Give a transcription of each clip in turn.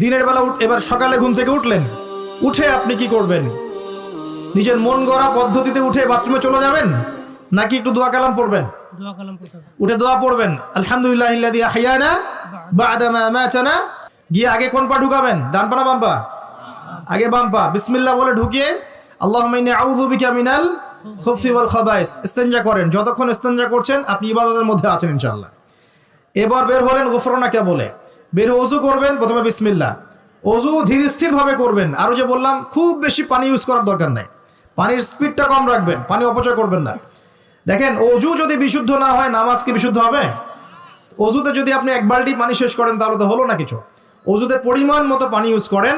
দিনের বেলা এবার সকালে ঘুম থেকে উঠলেন। উঠে আপনি কি করবেন? নিজের মন গড়া পদ্ধতিতে উঠে বাথরুমে চলে যাবেন? নাকি একটু দোয়া কালাম পড়বেন? উঠে দোয়া পড়বেন। আলহামদুলিল্লাহ গিয়ে আগে কোন পা ঢুকাবেন? ডান পা না বাম পা? আগে বাম পা। বিসমিল্লাহ বলে ঢুকিয়ে আল্লাহ মিনাল খাবাইস। করেন। যতক্ষণ ইস্তেনজা করছেন আপনি ইবাদতের মধ্যে আছেন ইনশাআল্লাহ। এবার বের হলেন গুফরানাকে বলে। বের অজু করবেন প্রথমে বিসমিল্লা অজু ধীর স্থির ভাবে করবেন। আরও যে বললাম খুব বেশি পানি ইউজ করার দরকার নাই। পানির স্পিডটা কম রাখবেন পানি অপচয় করবেন না। দেখেন অজু যদি বিশুদ্ধ না হয় নামাজ কি বিশুদ্ধ হবে? অজুতে যদি আপনি এক বালতি পানি শেষ করেন তাহলে তো হলো না কিছু। অজুতে পরিমাণ মতো পানি ইউজ করেন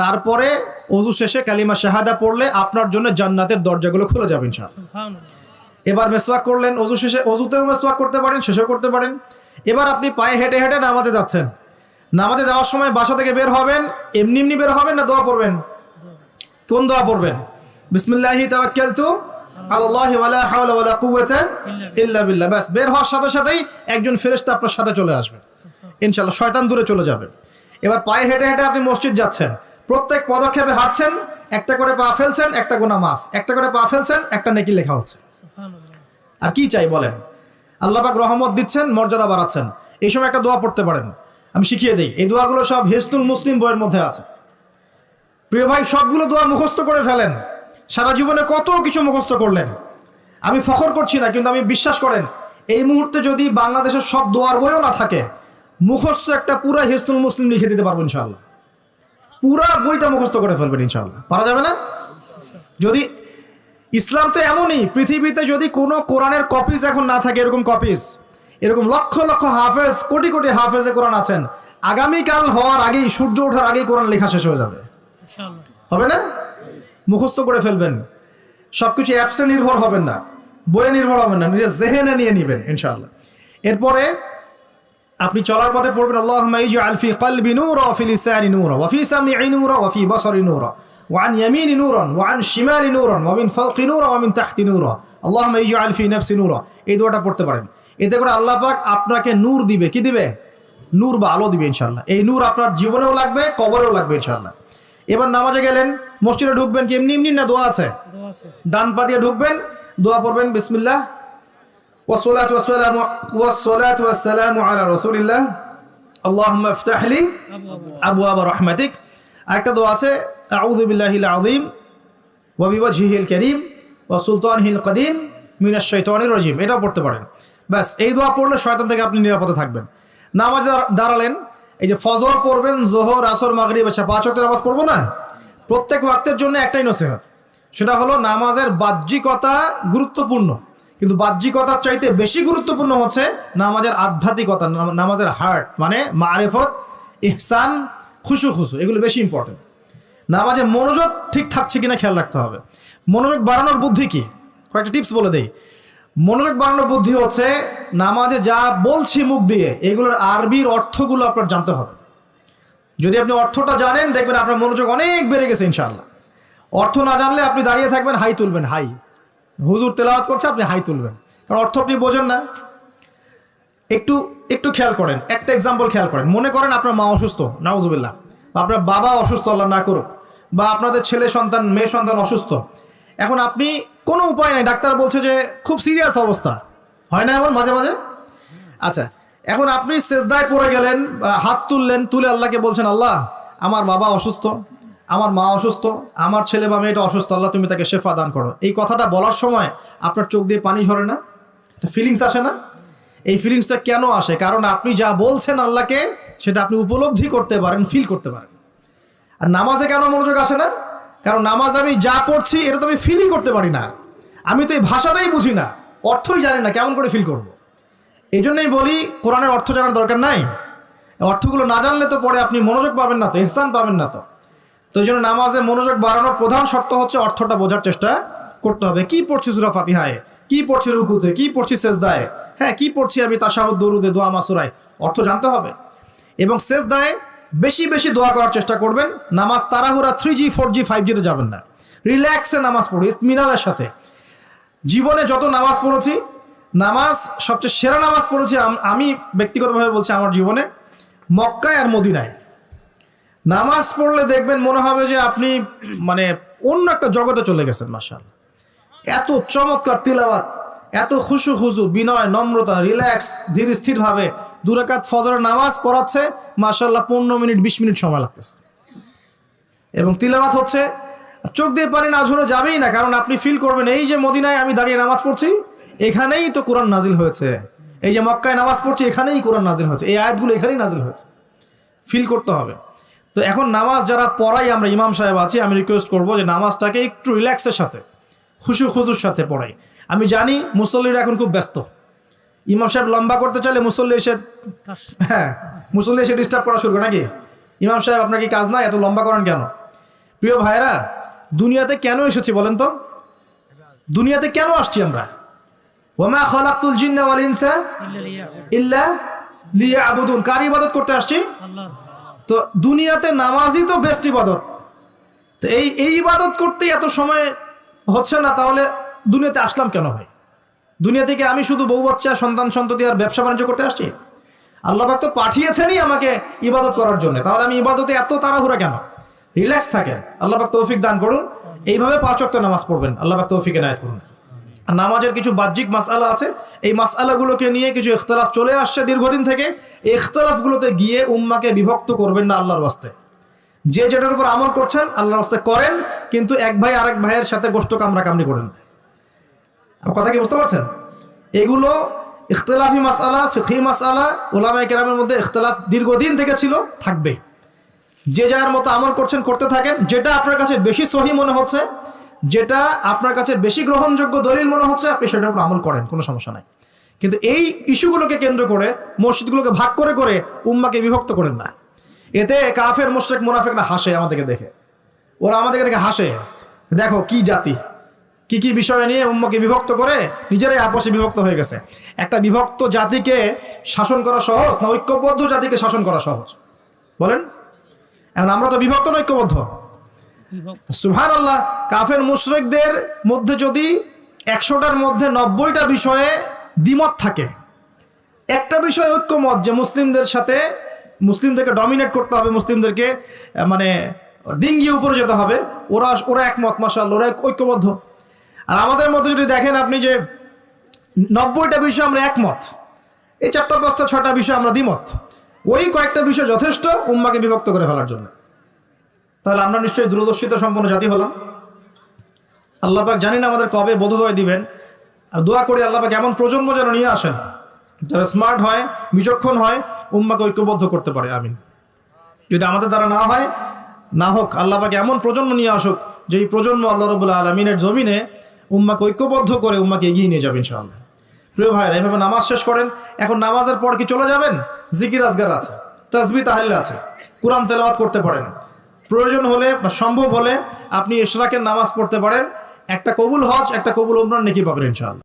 তারপরে অজু শেষে কালিমা শাহাদা পড়লে আপনার জন্য জান্নাতের দরজাগুলো খুলে যাবে এবার মেসওয়াক করলেন অজু শেষে অজুতেও মেসওয়াক করতে পারেন শেষেও করতে পারেন। এবার আপনি পায়ে হেঁটে হেঁটে নামাজে যাচ্ছেন। নামাজে যাওয়ার সময় বাসা থেকে বের হবেন, এমনি এমনি বের হবেন না দোয়া পড়বেন? কোন দোয়া পড়বেন? বিসমিল্লাহি তাওয়াক্কালতু আলাল্লাহি ওয়ালা হাওলা ওয়ালা কুওয়াতা ইল্লা বিল্লাহ। বাস বের হওয়ার সাথে সাথেই একজন ফেরেশতা আপনার সাথে চলে আসবে। ইনশাআল্লাহ, শয়তান দূরে চলে যাবে। এবার পায়ে হেঁটে হেঁটে আপনি মসজিদ যাচ্ছেন। প্রত্যেক পদক্ষেপে হাঁটছেন, একটা করে পা ফেলছেন, একটা গোনা মাফ। একটা করে পা ফেলছেন, একটা নেকি লেখা হচ্ছে। আর কি চাই বলেন? আল্লাহ পাক রহমত দিচ্ছেন, মর্যাদা বাড়াচ্ছেন। এই সময় একটা দোয়া পড়তে পারেন। আমি শিখিয়ে দিই। এই দোয়াগুলো সব হিসনুল মুসলিম বইয়ের মধ্যে আছে। প্রিয় ভাই, সবগুলো দোয়া মুখস্থ করে ফেলেন। সারা জীবনে কত কিছু মুখস্থ করলেন। আমি ফখর করছি না, কিন্তু আমি বিশ্বাস করেন, এই মুহূর্তে যদি বাংলাদেশের সব দোয়ার বইও না থাকে, মুখস্থ একটা পুরা হিসনুল মুসলিম লিখে দিতে পারব ইনশাআল্লাহ। পুরা বইটা মুখস্থ করে ফেলবেন ইনশাআল্লাহ। পারা যাবে না? যদি ইসলাম তো এমনই, পৃথিবীতে যদি কোনো কোরআনের কপিস এখন না থাকে, এরকম কপিস এরকম লক্ষ লক্ষ হাফেজ কোটি কোটি হাফেজে কোরআন আছেন। আগামীকাল হওয়ার আগেই সূর্য ওঠার আগেই কোরআন লেখা শেষ হয়ে যাবে। হবে না? মুখস্থ করে ফেলবেন। সবকিছু অ্যাপসে নির্ভর হবেন না। বইয়ে নির্ভর হবেন না। নিজের জেহেনে নিয়ে নেবেন ইনশাআল্লাহ। এরপরে আপনি চলার পথে পড়বেন আল্লাহুম্মা ইজআল ফি কলবি নূরা ওয়া ফি লিসানি নূরা ওয়া ফি সামঈ নূরা ওয়া ফি বাসারি নূরা ওয়া আন ইয়ামিনি নূরান ওয়া আন শিমালি নূরান ওয়া মিন ফাওকি নূরা ওয়া মিন তাহতি নূরা। আল্লাহুম্মা ইজআল ফি নাফসি নূরা এই দোয়াটা পড়তে পারেন। এতে করে আল্লাহ পাক আপনাকে নূর দিবে কি দিবে নূর বা আলো দিবে ইনশাআল্লাহ এই নূর আপনার জীবনেও লাগবে কবরেও লাগবে ইনশাআল্লাহ এবার নামাজে গেলেন মসজিদে ঢুকবেন কি এমনি এমনি না দোয়া আছে দোয়া আছে ডান পা দিয়ে ঢুকবেন দোয়া পড়বেন বিসমিল্লাহ والصلاة والسلام والصلاة والسلام على رسول الله اللهم افتح لي আবু আবু أبواب رحمتك একটা দোয়া আছে أعوذ بالله العظيم وبوجهه الكريم وسلطانه القديم من الشيطان الرجيم এটাও পড়তে পারেন ব্যাস, এই দোয়া পড়লে শয়তান থেকে আপনি নিরাপদে থাকবেন। নামাজ দাঁড়া- দাঁড়ালেন, এই যে ফজর পড়বেন, জোহর, আসর মাগরি এসা পাঁচ ওয়াক্তের নামাজ পড়ব না? প্রত্যেক ওয়াক্তের জন্য একটাই নসিহত। সেটা হলো নামাজের বাহ্যিকতা গুরুত্বপূর্ণ। কিন্তু বাহ্যিকতার চাইতে বেশি গুরুত্বপূর্ণ হচ্ছে নামাজের আধ্যাত্মিকতা, নাম- নামাজের হার্ট মানে মারেফত, ইহসান, খুশু খুশু, এগুলো বেশি ইম্পর্টেন্ট নামাজে মনোযোগ ঠিক থাকছে কিনা খেয়াল রাখতে হবে। মনোযোগ বাড়ানোর বুদ্ধি কি? কয়েকটা টিপস বলে দেই। মনোযোগ বাড়ানোর বুদ্ধি হচ্ছে নামাজে যা বলছি মুখ দিয়ে, এগুলোর আরবির অর্থগুলো আপনার জানতে হবে। যদি আপনি অর্থটা জানেন, দেখবেন আপনার মনোযোগ অনেক বেড়ে গেছে, ইনশাআল্লাহ। অর্থ না জানলে আপনি দাঁড়িয়ে থাকবেন, হাই তুলবেন, হাই। হুজুর তেলাওয়াত করছে, আপনি হাই তুলবেন। কারণ অর্থ আপনি বোঝেন না। একটু একটু খেয়াল করেন, একটা এক্সাম্পল খেয়াল করেন। মনে করেন আপনার মা অসুস্থ, নাউজুবিল্লাহ। বা আপনার বাবা অসুস্থ, আল্লাহ না করুক। বা আপনাদের ছেলে সন্তান, মেয়ে সন্তান অসুস্থ। এখন আপনি কোনো উপায় নাই, ডাক্তার বলছে যে খুব সিরিয়াস অবস্থা। হয় না এমন মাঝে মাঝে? আচ্ছা এখন আপনি সেজদায় পড়ে গেলেন হাত তুললেন, তুলে আল্লাহকে বলছেন, আল্লাহ, আমার বাবা অসুস্থ, আমার মা অসুস্থ, আমার ছেলে বা মেয়েটা অসুস্থ, আল্লাহ তুমি তাকে শেফা দান করো। এই কথাটা বলার সময় আপনার চোখ দিয়ে পানি ঝরে না? ফিলিংস আসে না? এই ফিলিংসটা কেন আসে? কারণ আপনি যা বলছেন আল্লাহকে, সেটা আপনি উপলব্ধি করতে পারেন ফিল করতে পারেন। আর নামাজে কেন মনোযোগ আসে না? কারণ নামাজ আমি যা পড়ছি, এটা তো আমি ফিলই করতে পারি না। আমি তো এই ভাষাটাই বুঝি না। অর্থই জানি না, কেমন করে ফিল করব। এই জন্যই বলি, কোরআনের অর্থ জানার দরকার নাই। অর্থগুলো না জানলে তো পরে আপনি মনোযোগ পাবেন না তো, ইহসান পাবেন না তো। তো এই জন্য নামাজে মনোযোগ বাড়ানোর প্রধান শর্ত হচ্ছে অর্থটা বোঝার চেষ্টা করতে হবে। কি পড়ছি সুরা ফাতিহায়? কি পড়ছি রুকুতে? কি পড়ছি সেজদায়? হ্যাঁ কি পড়ছি আমি তাসাহুদ দরুদে, দোয়া, মাসুরায়? অর্থ জানতে হবে। এবং সেজদায় বেশি বেশি দোয়া করার চেষ্টা করবেন। নামাজ তাড়াহুড়া three G four G five জিতে যাবেন না। রিল্যাক্সে নামাজ পড়ি ইতমিনানের সাথে। জীবনে যত নামাজ পড়েছি, নামাজ, সবচেয়ে সেরা নামাজ পড়েছি আমি ব্যক্তিগতভাবে বলছি আমার জীবনে, মক্কায় আর মদিনায়। নামাজ পড়লে দেখবেন মনে হবে যে আপনি মানে অন্য একটা জগতে চলে গেছেন মাসাল এত চমৎকার তিলাওয়াত এত খুশু খুশু বিনয়, নম্রতা, রিল্যাক্স, ধীর স্থিরভাবে দুরাকাত ফজরের নামাজ পড়াচ্ছে মাসাল্লাহ পনেরো মিনিট, বিশ মিনিট সময় লাগতেছে। এবং তিলাওয়াত হচ্ছে, চোখ দিয়ে পানি না ঝরে যাবেই না, কারণ আপনি ফিল করবেন, এই যে মদিনায় আমি দাঁড়িয়ে নামাজ পড়ছি, এখানেই তো কোরআন নাজিল হয়েছে। এই যে মক্কায় নামাজ পড়ছি, এখানেই কোরআন নাজিল হয়েছে। এই আয়াতগুলো এখানেই নাজিল হয়েছে। ফিল করতে হবে। তো এখন নামাজ যারা পড়াই, আমরা ইমাম সাহেব আছি, আমি রিকোয়েস্ট করব যে নামাজটাকে একটু রিল্যাক্সের সাথে, খুশু খুজুর সাথে পড়াই। আমি জানি মুসল্লিরা এখন খুব ব্যস্ত। ইমাম সাহেব লম্বা করতে চাইলে মুসল্লি এসে হ্যাঁ মুসল্লি এসে ডিস্টার্ব করা শুরু করে নাকি? ইমাম সাহেব আপনার কি কাজ নাই? এত লম্বা করেন কেন? প্রিয় ভাইরা দুনিয়াতে কেন এসেছি বলেন তো? দুনিয়াতে কেন আসছি আমরা? ওমা খলাকুল জিন্না ওয়াল ইনসা ইল্লা লিয়া লিয়াবুদুন। কার ইবাদত করতে আসছি? তো দুনিয়াতে নামাজই তো বেস্ট ইবাদত। তো এই এই ইবাদত করতে এত সময় হচ্ছে না তাহলে দুনিয়াতে আসলাম কেন ভাই? দুনিয়া থেকে আমি শুধু বউ বাচ্চা, সন্তান সন্ততি আর ব্যবসা বাণিজ্য করতে আসছি? আল্লাহ পাক তো পাঠিয়েছেনই আমাকে ইবাদত করার জন্য। তাহলে আমি ইবাদতে এত তাড়াহুড়া কেন? রিল্যাক্স থাকেন। আল্লাহ পাক তৌফিক দান করুন। এইভাবে পাঁচ ওয়াক্ত নামাজ পড়বেন। আল্লাহ পাক তৌফিক এনায়ত করুন। নামাজের কিছু বাহ্যিক মাসালা আছে। এই মাসালাগুলোকে নিয়ে কিছু ইখতলাফ চলে আসছে দীর্ঘদিন থেকে। এই ইখতলাফগুলোতে গিয়ে উম্মাকে বিভক্ত করবেন না আল্লাহর বাস্তে যে যেটার উপর আমল করছেন, আল্লাহর বাস্তে করেন, কিন্তু এক ভাই আরেক ভাইয়ের সাথে গোষ্ঠ কামরা কামড়ি করেন। না। কথা কি বুঝতে পারছেন? এগুলো ইখতলাফি মাসালা ফিখি মাসালা ওলামাই কেরামের মধ্যে ইখতলাফ দীর্ঘদিন থেকে ছিল, থাকবে। যে যার মতো আমল করছেন, করতে থাকেন, যেটা আপনার কাছে বেশি সহি মনে হচ্ছে, যেটা আপনার কাছে বেশি গ্রহণযোগ্য দলিল মনে হচ্ছে, আপনি সেটার উপর আমল করেন, কোনো সমস্যা নাই। কিন্তু এই ইস্যুগুলোকে কেন্দ্র করে, মসজিদগুলোকে ভাগ করে করে উম্মাকে বিভক্ত করেন না। এতে কাফের, মোশরেক, মুনাফেকরা হাসে আমাদেরকে দেখে। ওরা আমাদেরকে দেখে হাসে। দেখো কি জাতি। কি কি বিষয় নিয়ে উম্মকে বিভক্ত করে নিজেরাই আপসে বিভক্ত হয়ে গেছে। একটা বিভক্ত জাতিকে শাসন করা সহজ না ঐক্যবদ্ধ জাতিকে শাসন করা সহজ? বলেন। এখন আমরা তো বিভক্ত না ঐক্যবদ্ধ? সুহান আল্লাহ কাফের মুশরেকদের মধ্যে যদি একশোটার মধ্যে নব্বইটা বিষয়ে দ্বিমত থাকে একটা বিষয় ঐক্যমত যে মুসলিমদের সাথে মুসলিমদেরকে ডমিনেট করতে হবে মুসলিমদেরকে মানে ডিঙ্গিয়ে উপরে যেতে হবে ওরা ওরা একমত মাসাল ওরা ঐক্যবদ্ধ। আর আমাদের মধ্যে যদি দেখেন আপনি যে নব্বইটা বিষয় আমরা একমত, এই চারটা, পাঁচটা, ছটা বিষয় আমরা দ্বিমত, ওই কয়েকটা বিষয় যথেষ্ট উম্মাকে বিভক্ত করে ফেলার জন্য। তাহলে আমরা নিশ্চয়ই দূরদর্শিতা সম্পন্ন জাতি হলাম। আল্লাহ পাক জানি না আমাদের কবে বোধোদয় দিবেন। আর দোয়া করি আল্লাহ পাক এমন প্রজন্ম যেন নিয়ে আসেন, যারা স্মার্ট হয়, বিচক্ষণ হয়, উম্মাকে ঐক্যবদ্ধ করতে পারে। আমিন। যদি আমাদের দ্বারা না হয়, না হোক, আল্লাহ পাক এমন প্রজন্ম নিয়ে আসুক যে এই প্রজন্ম আল্লাহ রবুল্লা আলমিনের জমিনে উম্মাকে ঐক্যবদ্ধ করে উম্মাকে এগিয়ে নিয়ে যাবেন ইনশাআল্লাহ। প্রিয় ভাইরা, এভাবে নামাজ শেষ করেন। এখন নামাজের পর কি চলে যাবেন? জিকির আজগার আছে তাজবি তাহলে আছে, কোরআন তেলাওয়াত করতে পারেন। প্রয়োজন হলে বা সম্ভব হলে আপনি এশরাকের নামাজ পড়তে পারেন। একটা কবুল হজ, একটা কবুল উমরান নাকি পাবেন ইনশাআল্লাহ।